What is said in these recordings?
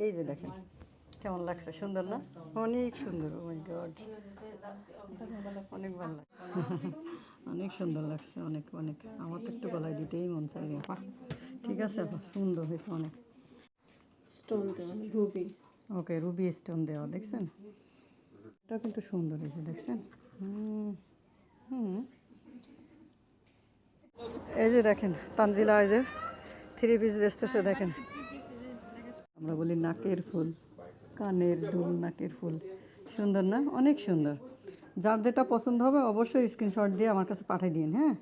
এই যে দেখেন কেমন লাগছে? সুন্দর না? অনেক সুন্দর ও মাই গড অনেক ভালো লাগছে। অনেক সুন্দর লাগছে অনেক অনেক। আমার তো একটু গলায় দিতেই মন চাই রে আপা ঠিক আছে আপা সুন্দর হয়েছে অনেক। স্টোন দেওয়া রুবি ওকে রুবি স্টোন দেওয়া দেখছেন? এটা কিন্তু সুন্দর হয়েছে দেখছেন? হুম হুম। এই যে দেখেন তানজিলা এই যে থ্রি পিস বেচতেছে দেখেন। আমরা বলি নাকের ফুল, কানের দুল, নাকের ফুল। সুন্দর না? অনেক সুন্দর। যার যেটা পছন্দ হবে অবশ্যই স্ক্রিনশট দিয়ে আমার কাছে পাঠিয়ে দিন হ্যাঁ?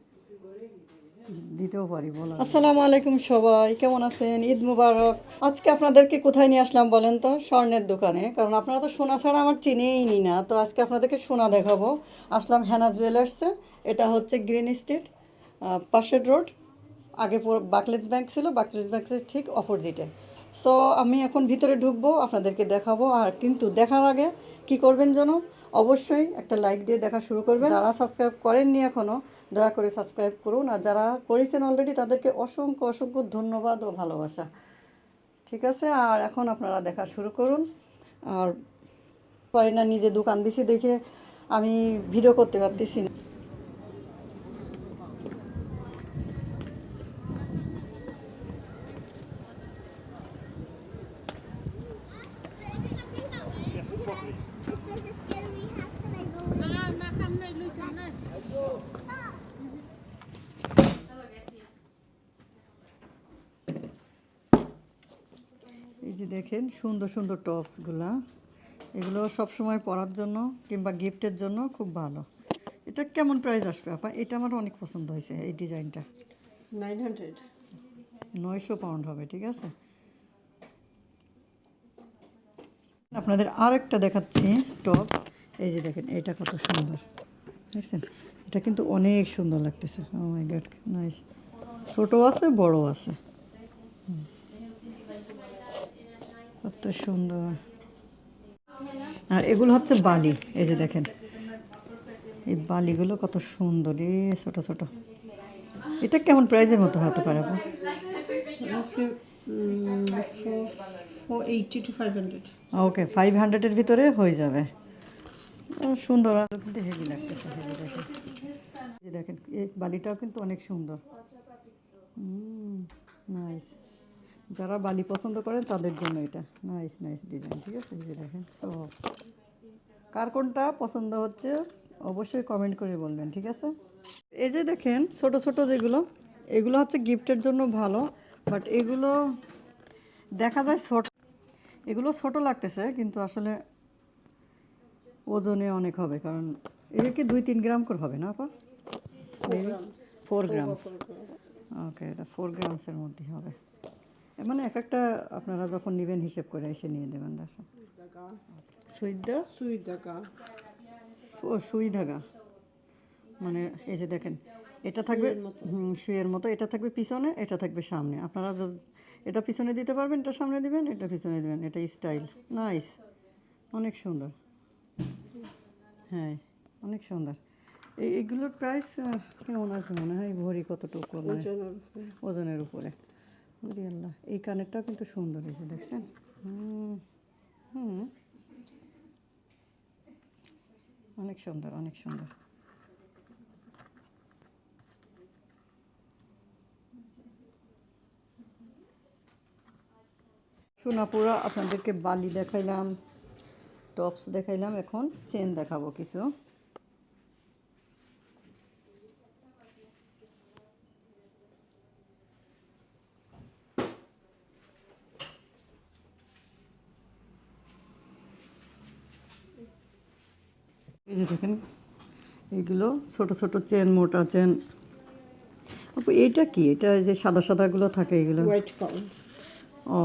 দিতেও পারি বলা আসসালামু আলাইকুম সবাই, কেমন আছেন? ঈদ মুবারক। আজকে আপনাদেরকে কোথায় নিয়ে আসলাম বলেন তো? স্বর্ণের দোকানে। কারণ আপনারা তো সোনা ছাড়া আমার চিনেই নি। না তো আজকে আপনাদেরকে সোনা দেখাবো। আসলাম হ্যানা জুয়েলার্সে। এটা হচ্ছে গ্রিন স্ট্রিট পাশের রোড। আগে বাকলেজ ব্যাংক ছিল। বাকলেজ ব্যাংকের ঠিক অপোজিটে। সো আমি এখন ভিতরে ঢুকবো, আপনাদেরকে দেখাবো। আর কিন্তু দেখার আগে কি করবেন যেন? অবশ্যই একটা লাইক দিয়ে দেখা শুরু করবেন। যারা সাবস্ক্রাইব করেননি এখনও দয়া করে সাবস্ক্রাইব করুন। আর যারা করেছেন অলরেডি তাদেরকে অসংখ্য অসংখ্য ধন্যবাদ ও ভালোবাসা। ঠিক আছে? আর এখন আপনারা দেখা শুরু করুন। আর পারি না নিজে দোকান দিছি দেখে আমি ভিডিও করতে পারতেছি না। দেখেন সুন্দর সুন্দর টপসগুলা এগুলো সব সময় পরার জন্য কিংবা গিফটের জন্য খুব ভালো। এটা কেমন প্রাইস আসবে আপা? এটা আমার অনেক পছন্দ হয়েছে এই ডিজাইনটা। নাইন হান্ড্রেড নয়শো পাউন্ড হবে ঠিক আছে? আপনাদের আরেকটা দেখাচ্ছি টপস এই যে দেখেন এটা কত সুন্দর। দেখছেন? এটা কিন্তু অনেক সুন্দর লাগতেছে। ও মাই গড নাইস ছোটো আছে বড় আছে হুম। কত সুন্দর। আর এগুলো হচ্ছে বালি এই যে দেখেন। এই বালিগুলো কত সুন্দর এ ছোট ছোট। এটা কেমন প্রাইজের মতো হতে পারে ওকে ফাইভ হান্ড্রেডের ভিতরে হয়ে যাবে। সুন্দর। আর কিন্তু হেভি লাগতেছে হেভি দেখেন। দেখেন এই বালিটাও কিন্তু অনেক সুন্দর। নাইস যারা বালি পছন্দ করেন তাদের জন্য এটা। নাইস নাইস ডিজাইন ঠিক আছে? এই যে দেখেন তো কার কোনটা পছন্দ হচ্ছে অবশ্যই কমেন্ট করে বলবেন ঠিক আছে? এই যে দেখেন ছোট ছোট যেগুলো এগুলো হচ্ছে গিফটের জন্য ভালো বাট এগুলো দেখা যায় ছোট এগুলো ছোট লাগতেছে কিন্তু আসলে ওজনে অনেক হবে কারণ এটা কি দুই তিন গ্রাম করে হবে না আপা? ফোর গ্রামস ওকে এটা ফোর গ্রামসের মধ্যে হবে। মানে এক একটা আপনারা যখন নেবেন হিসেব করে এসে নিয়ে দেবেন সুইদা সুই টাকা ও সুই ধাগা মানে এই যে দেখেন এটা থাকবে সুইয়ের মতো। এটা থাকবে পিছনে এটা থাকবে সামনে। আপনারা এটা পিছনে দিতে পারবেন এটা সামনে দিবেন এটা পিছনে দিবেন। এটা স্টাইল। নাইস। অনেক সুন্দর। হ্যাঁ অনেক সুন্দর। এই এগুলোর প্রাইস কেমন আসবে মনে হয়? ভরি কতটুকু? মানে ওজনের উপরে। আল্লাহ এই কানেরটাও কিন্তু সুন্দর হয়েছে, দেখছেন? হুম হুম। অনেক সুন্দর অনেক সুন্দর। সোনাপুরা আপনাদেরকে বালি দেখাইলাম, টপস দেখাইলাম, এখন চেন দেখাবো কিছু। এই যে দেখেন এইগুলো ছোট ছোট চেন মোটা চেন। আপু এইটা কি? এটা যে সাদা সাদাগুলো থাকে এগুলো ও।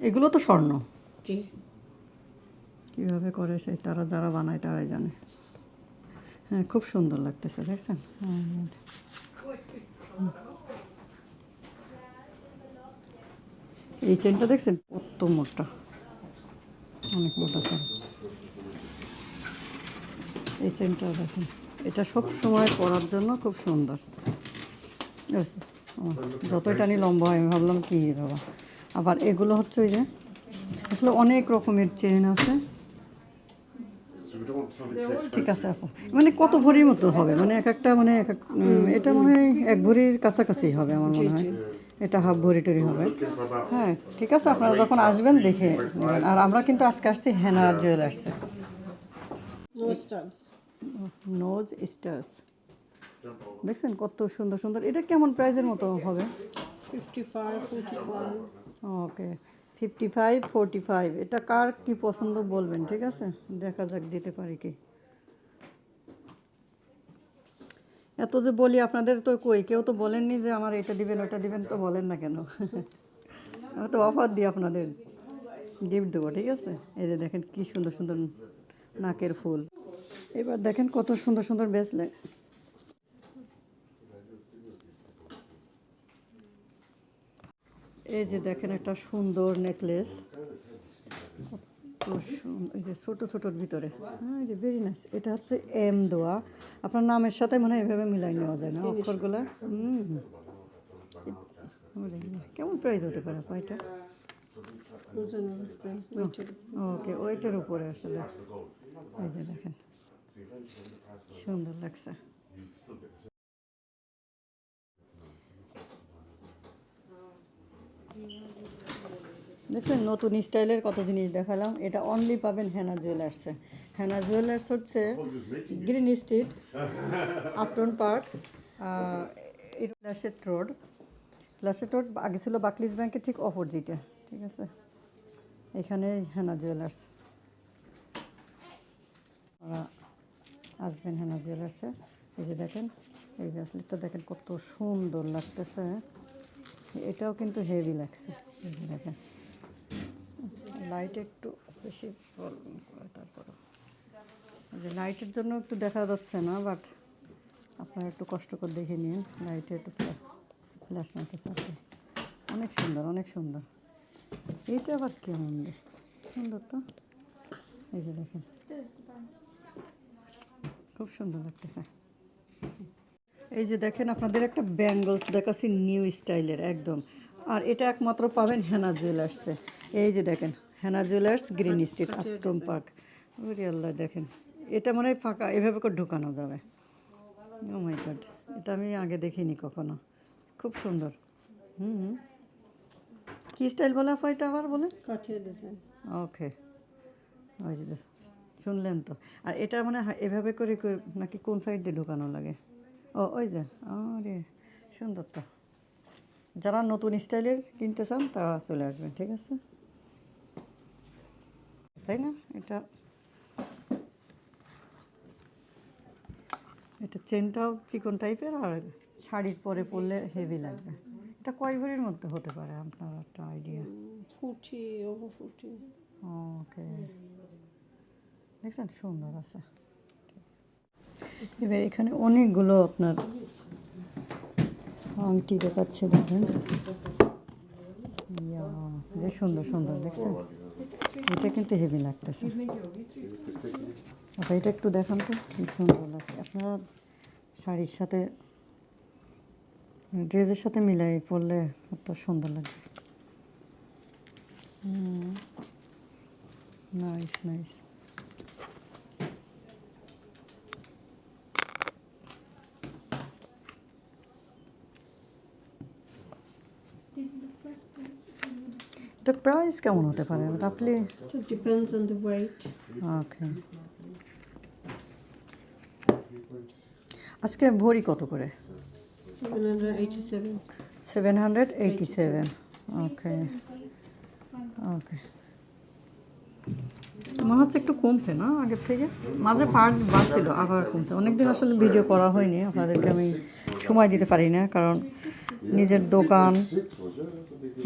এগুলো তো স্বর্ণ। জি। কীভাবে করে সেই তারা যারা বানায় তারাই জানে। হ্যাঁ খুব সুন্দর লাগতেছে দেখছেন? হ্যাঁ, হ্যাঁ। এই চেনটা দেখছেন? কত মোটা। অনেক মোটা চেন এই চেনটা দেখেন। এটা সব সময় পরার জন্য খুব সুন্দর? যতই টানি লম্বা হয়, আমি ভাবলাম কি বাবা। আবার এগুলো হচ্ছে ওই যে, আসলে অনেক রকমের চেন আছে। ঠিক আছে, আপু। মানে কত ভরির মতো হবে? মানে এক একটা মানে এক এক এটা মানে এক ভরির কাছাকাছি হবে আমার মনে হয়। এটা হাফ ভরি টরি হবে। হ্যাঁ ঠিক আছে আপনারা যখন আসবেন দেখে নেবেন। আর আমরা কিন্তু আজকে আসছি হেনার জুয়েলার্সে. নোজ স্টার্স দেখছেন কত সুন্দর সুন্দর। এটা কেমন প্রাইজের মতো হবে? 55, 45. Okay fifty five forty five এটা কার কি পছন্দ বলবেন ঠিক আছে? দেখা যাক দিতে পারি কি। এত যে বলি আপনাদের তো কই, কেউ তো বলেননি যে আমার এটা দিবেন, ওটা দিবেন, তো বলেন না কেন? আমি তো অফার দিই আপনাদের। গিফট দেবো, ঠিক আছে? এই যে দেখেন কি সুন্দর সুন্দর নাকের ফুল। এবার দেখেন কত সুন্দর সুন্দর বেসলে এই যে দেখেন একটা সুন্দর নেকলেস এই যে ছোট ছোটোর ভিতরে। হ্যাঁ এই যে ভেরি নাইস এটা হচ্ছে এম দেওয়া আপনার নামের সাথে মনে হয় এভাবে মিলাই নেওয়া যায় না অক্ষরগুলো? হুম। কেমন প্রাইস হতে পারে? Waited. ওকে ওইটার উপরে আসলে। এই যে দেখেন সুন্দর লাগছে। দেখছেন, নতুন স্টাইলের কত জিনিস দেখালাম। এটা অনলি পাবেন হেনা জুয়েলার্সে হেনা জুয়েলার্স হচ্ছে Green Street Upton Park Plashet Road Plashet Road আগে ছিল বাকলিস ব্যাংকের ঠিক অপোজিটে ঠিক আছে? এখানে হেনা জুয়েলার্স ওরা আসবেন হেনা জুয়েলার্সে এই যে দেখেন, এই ব্রেসলেটটা দেখেন কত সুন্দর লাগতেছে। এটাও কিন্তু হেভি লাগছে। দেখেন লাইট একটু বেশি তারপরে। যে লাইটের জন্য একটু দেখা যাচ্ছে না বাট আপনারা একটু কষ্ট করে দেখে নিন। লাইটে একটু ফ্ল্যাশ মারতেছে আর অনেক সুন্দর অনেক সুন্দর। এইটা আবার কেমন? সুন্দর তো। এই যে দেখেন। খুব সুন্দর লাগতেছে। এই যে দেখেন, আপনাদের একটা ব্যাঙ্গলস দেখাচ্ছি নিউ স্টাইলের একদম। আর এটা একমাত্র পাবেন হেনা জুয়েলার্সে এই যে দেখেন। Hena jewellers green street upton park. ওরে আল্লাহ দেখেন। এটা মনে হয় ফাঁকা এভাবে করে ঢুকানো যাবে। ও মাই গড এটা আমি আগে দেখিনি কখনো। খুব সুন্দর। হুম কী স্টাইল বলে আপা এটা আবার বলে design. ওকে ওই যে শুনলেন তো। আর এটা মানে এভাবে করে করে নাকি কোন সাইড দিয়ে ঢুকানো লাগে? ও ওই যে আরে সুন্দর তো। যারা নতুন স্টাইলের কিনতে চান তারা চলে আসবেন ঠিক আছে? তাই না? এটা এটা চেনটাও চিকন টাইপের আর শাড়ির পরে পরলে হেভি লাগবে। এটা কয় ভরির মধ্যে হতে পারে আপনার একটা আইডিয়া 40, over 40. ওকে। দেখছেন? সুন্দর আছে। এবার এখানে অনেকগুলো আপনার আংটি দেখাচ্ছে দেখেন। যে সুন্দর সুন্দর দেখছেন? এটা কিন্তু হেভি লাগতেছে। আচ্ছা এটা একটু দেখান তো কি সুন্দর লাগছে। আপনারা শাড়ির সাথে ড্রেসের সাথে মিলাই পরলে কত সুন্দর লাগবে নাইস নাইস এটা প্রাইস কেমন হতে পারে? রাফলি depends on the weight. ওকে আজকে ভরি কত করে? 787. Seven hundred eighty seven okay okay মনে হচ্ছে একটু কমছে না আগের থেকে? মাঝে পার বাড়ছিল আবার কমছে। অনেকদিন আসলে ভিডিও করা হয়নি। আপনাদেরকে আমি সময় দিতে পারি না কারণ নিজের দোকান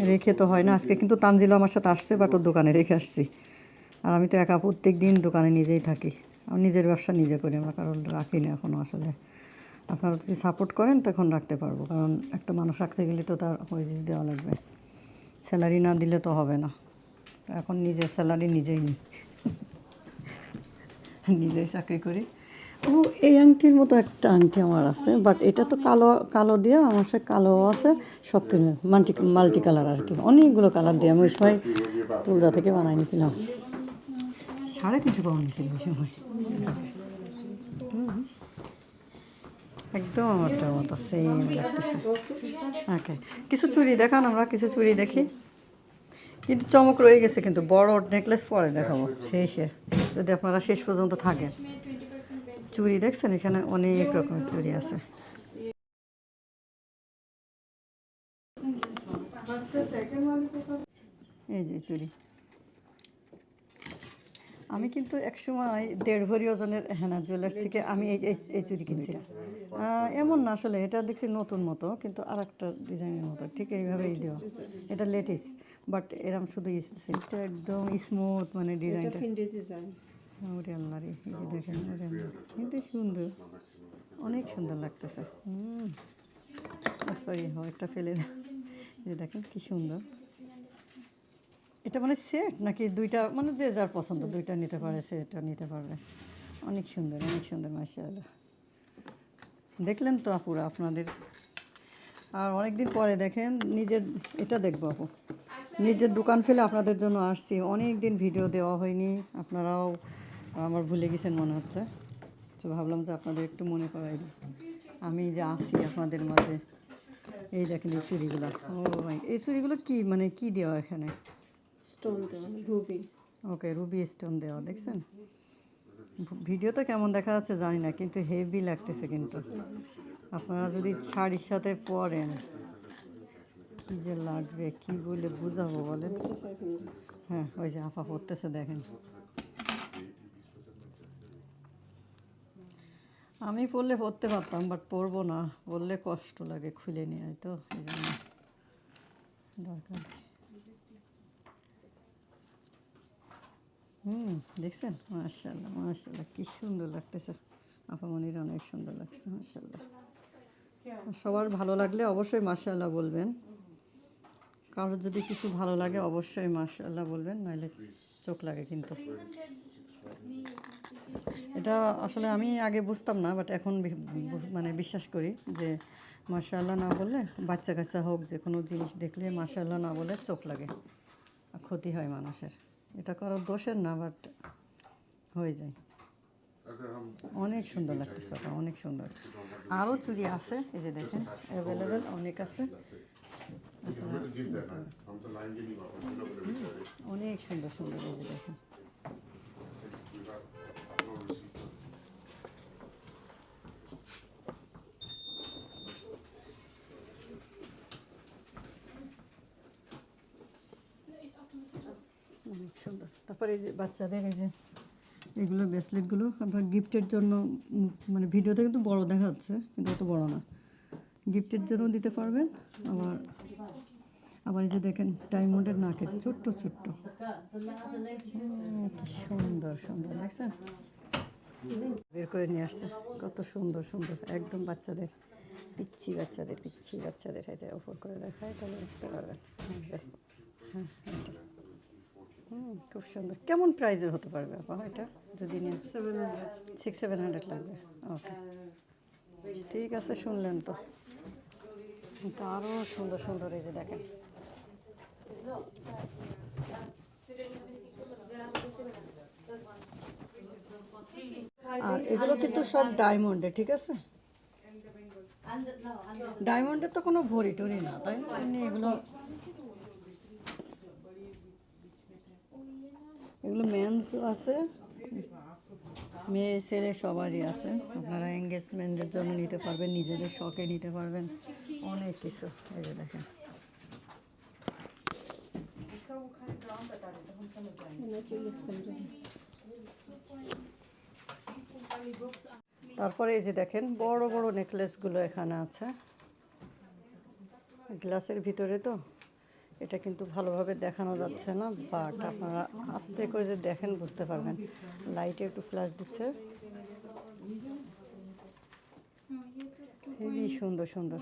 রেখে তো হয় না আজকে। কিন্তু তানজিলা আমার সাথে আসছে বাট ওর দোকানে রেখে আসছি। আর আমি তো একা প্রত্যেক দিন দোকানে নিজেই থাকি। আমি নিজের ব্যবসা নিজে করি, আমরা কারণ রাখি না এখনও আসলে। আপনারা যদি সাপোর্ট করেন, তখন রাখতে পারব। কারণ একটা মানুষ রাখতে গেলে তো তার ওয়েজেস দেওয়া লাগবে। স্যালারি না দিলে তো হবে না। এখন নিজের স্যালারি নিজেই নিই নিজেই চাকরি করি। ও, এই আংটির মতো একটা আংটি আমার আছে বাট এটা তো কালো কালো দিয়ে আমার সাথে কালো আছে, সব কিছু মাল্টি মাল্টি কালার আর কি, অনেকগুলো কালার দিয়ে আমি ওই সময় তুলদা থেকে বানাই নিয়েছিলাম। সাড়ে তিনশো পাউন্ড নিয়েছিল ওই সময়। একদম আমারটার মতো সেম লাগতেছে। ওকে কিছু চুরি দেখান আমরা, কিছু চুরি দেখি। কিন্তু চমক রয়ে গেছে, কিন্তু বড় নেকলেস পরে দেখাবো, শেষে, যদি আপনারা শেষ পর্যন্ত থাকেন। চুড়ি দেখছেন? এখানে অনেক রকমের চুড়ি আছে। এই যে চুড়ি আমি কিন্তু একসময় দেড় ভরি ওজনের হেনা জুয়েলার্স থেকে আমি এই এই- চুড়ি কিনছিলাম এমন না আসলে এটা দেখছি নতুন মতো কিন্তু আর একটা ডিজাইনের মতো ঠিক এইভাবেই দেওয়া। এটা লেটেস্ট বাট এরম শুধু এটা একদম স্মুথ মানে ডিজাইনটা। ডিজাইন। ওরে আল্লাহ রে এই যে দেখেন ওরে আল্লাহ কিন্তু সুন্দর। অনেক সুন্দর লাগতেছে। হুম। সরি একটা ফেলে দাও। যে দেখেন কি সুন্দর। এটা মানে সেট নাকি দুইটা মানে যে যার পছন্দ দুইটা নিতে পারে সেটা নিতে পারবে। অনেক সুন্দর অনেক সুন্দর মাশাআল্লাহ। দেখলেন তো আপুরা আপনাদের। আর অনেক দিন পরে দেখেন নিজের এটা দেখব আপু। নিজের দোকান ফেলে আপনাদের জন্য আসছি। অনেক দিন ভিডিও দেওয়া হয়নি আপনারাও আমার ভুলে গেছেন মনে হচ্ছে। তো ভাবলাম যে আপনাদের একটু মনে করাই দিই। আমি যে আসি আপনাদের মাঝে এই দেখেন এই চুড়িগুলো। ও ভাই এই চুড়িগুলো কি? মানে কি দেওয়া এখানে? স্টোন দেওয়া রুবি। ওকে রুবি স্টোন দেওয়া দেখছেন? ভিডিও তো কেমন দেখা যাচ্ছে জানি না কিন্তু হেভি লাগতেছে কিন্তু। আপনারা যদি শাড়ির সাথে পরেন কি যে লাগবে কি বলে বুঝাবো বলেন? হ্যাঁ ওই যে আফা পড়তেছে দেখেন। আমি পড়লে পড়তে পারতাম বাট পরবো না। পরলে কষ্ট লাগে খুলে নিয়ে তো, এই জন্য দরকার হুম, দেখছেন? মার্শাল্লাহ মার্শাল্লাহ কি সুন্দর লাগতেছে। আপামনির অনেক সুন্দর লাগছে মার্শাল্লাহ সবার ভালো লাগলে অবশ্যই মার্শাল্লাহ বলবেন। কারোর যদি কিছু ভালো লাগে, অবশ্যই মার্শাল্লাহ বলবেন, নাহলে চোখ লাগে কিন্তু। এটা আসলে আমি আগে বুঝতাম না বাট এখন মানে বিশ্বাস করি যে মার্শাল্লাহ না বললে বাচ্চা কাচ্চা হোক যে কোনো জিনিস দেখলে মার্শাল্লাহ না বলে চোখ লাগে ক্ষতি হয় মানুষের। এটা করার দোষের না বাট হয়ে যায়। অনেক সুন্দর লাগতেছে ওটা অনেক সুন্দর। আরও চুরি আছে এই যে দেখেন অ্যাভেলেবেল অনেক আছে। অনেক সুন্দর সুন্দর এই যে দেখেন। সুন্দর তারপরে এই যে বাচ্চাদের এই যে এগুলো ব্রেসলেটগুলো আবার গিফটের জন্য মানে ভিডিওতে কিন্তু বড় দেখা যাচ্ছে কিন্তু অত বড় না। গিফটের জন্য দিতে পারবেন আবার আবার এই যে দেখেন ডায়মন্ডের নাকের ছোট্ট ছোট্ট। হুম, সুন্দর সুন্দর দেখছেন? বের করে নিয়ে আসছে কত সুন্দর সুন্দর একদম বাচ্চাদের পিচ্ছি বাচ্চাদের পিচ্ছি বাচ্চাদের হাতে অফার করে দেখায় তাহলে বুঝতে পারবেন। হ্যাঁ। হ্যাঁ। খুব সুন্দর। কেমন প্রাইজের হতে পারবে আপা এটা? যদি নিয়ে সিক্স সেভেন হান্ড্রেড লাগবে। ওকে ঠিক আছে শুনলেন তো। আরও সুন্দর সুন্দর এই যে দেখেন। আর এগুলো কিন্তু সব ডায়মন্ডে ঠিক আছে? ডায়মন্ডের তো কোনো ভরি টরি না তাই না? এগুলো এগুলো মেন্স আছে। মেয়ে ছেলে সবারই আছে। আপনারা এঙ্গেজমেন্টের জন্য নিতে পারবেন, নিজেদের শখে নিতে পারবেন। অনেক কিছু। এই যে দেখেন। তারপরে এই যে দেখেন, বড় বড় নেকলেসগুলো এখানে আছে। গ্লাসের ভিতরে তো? এটা কিন্তু ভালোভাবে দেখানো যাচ্ছে না বাট আপনারা আস্তে করে যে দেখেন বুঝতে পারবেন। লাইটে একটু ফ্ল্যাশ দিচ্ছে। খুবই সুন্দর সুন্দর।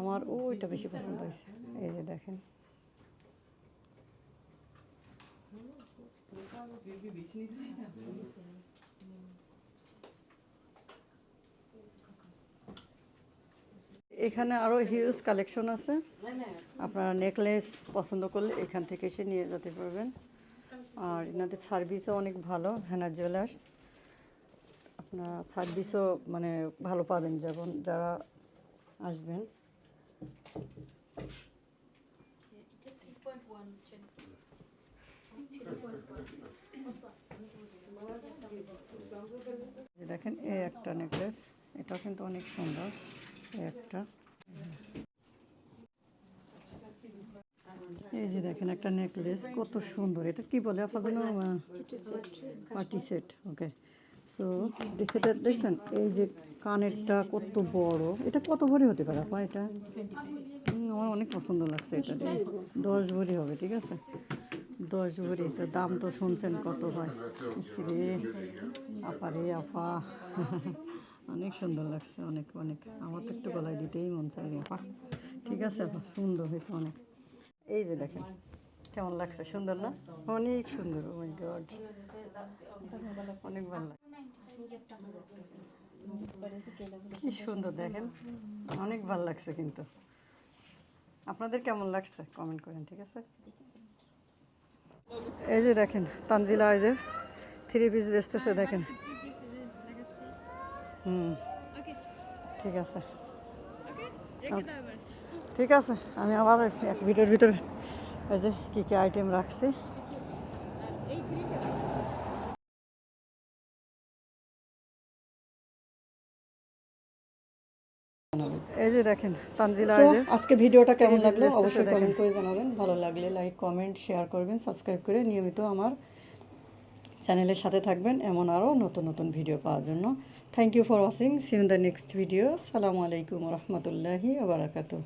আমার ওইটা বেশি পছন্দ হয়েছে। এই যে দেখেন। এখানে আরও হিউজ কালেকশন আছে। আপনারা নেকলেস পছন্দ করলে এখান থেকে এসে নিয়ে যেতে পারবেন। আর এনাদের সার্ভিসও অনেক ভালো হ্যানা জুয়েলার্স আপনারা সার্ভিসও মানে ভালো পাবেন যেমন যারা আসবেন। দেখেন, এই একটা নেকলেস এটাও কিন্তু অনেক সুন্দর। একটা। এই যে দেখেন একটা নেকলেস কত সুন্দর। এটা কি বলে আপা যেন পার্টি সেট ওকে সো সেটা দেখছেন? এই যে কানেরটা কত বড়। এটা কত ভরি হতে পারে আপা এটা? আমার অনেক পছন্দ লাগছে এটা দশ ভরি হবে ঠিক আছে? দশ ভরি তো দাম তো শুনছেন কত হয়। রে আপা। অনেক সুন্দর লাগছে, অনেক অনেক। আমার তো একটু গলায় দিতেই মন চাই আপা ঠিক আছে আপা সুন্দর হয়েছে অনেক। এই যে দেখেন, কেমন লাগছে, সুন্দর না? অনেক সুন্দর ও মাই গড অনেক ভালো লাগে কি সুন্দর, দেখেন। অনেক ভালো লাগছে কিন্তু। আপনাদের কেমন লাগছে? কমেন্ট করেন, ঠিক আছে? এই যে দেখেন, তানজিলা এই যে থ্রি পিস বেচতেছে, দেখেন। হুম। ঠিক আছে। ঠিক আছে আমি আবার এক ভিডিওর ভিতরে এই যে কী কী আইটেম রাখছি। এই যে দেখেন তানজিলা আজকে ভিডিওটা কেমন লাগল? অবশ্যই কমেন্ট করে জানাবেন। ভালো লাগলে লাইক কমেন্ট শেয়ার করবেন সাবস্ক্রাইব করে নিয়মিত আমার চ্যানেলের সাথে থাকবেন এমন আরও নতুন নতুন ভিডিও পাওয়ার জন্য। Thank you for watching see in the next video সালামু আলাইকুম রহমতুল্লাহি আবরাকাতু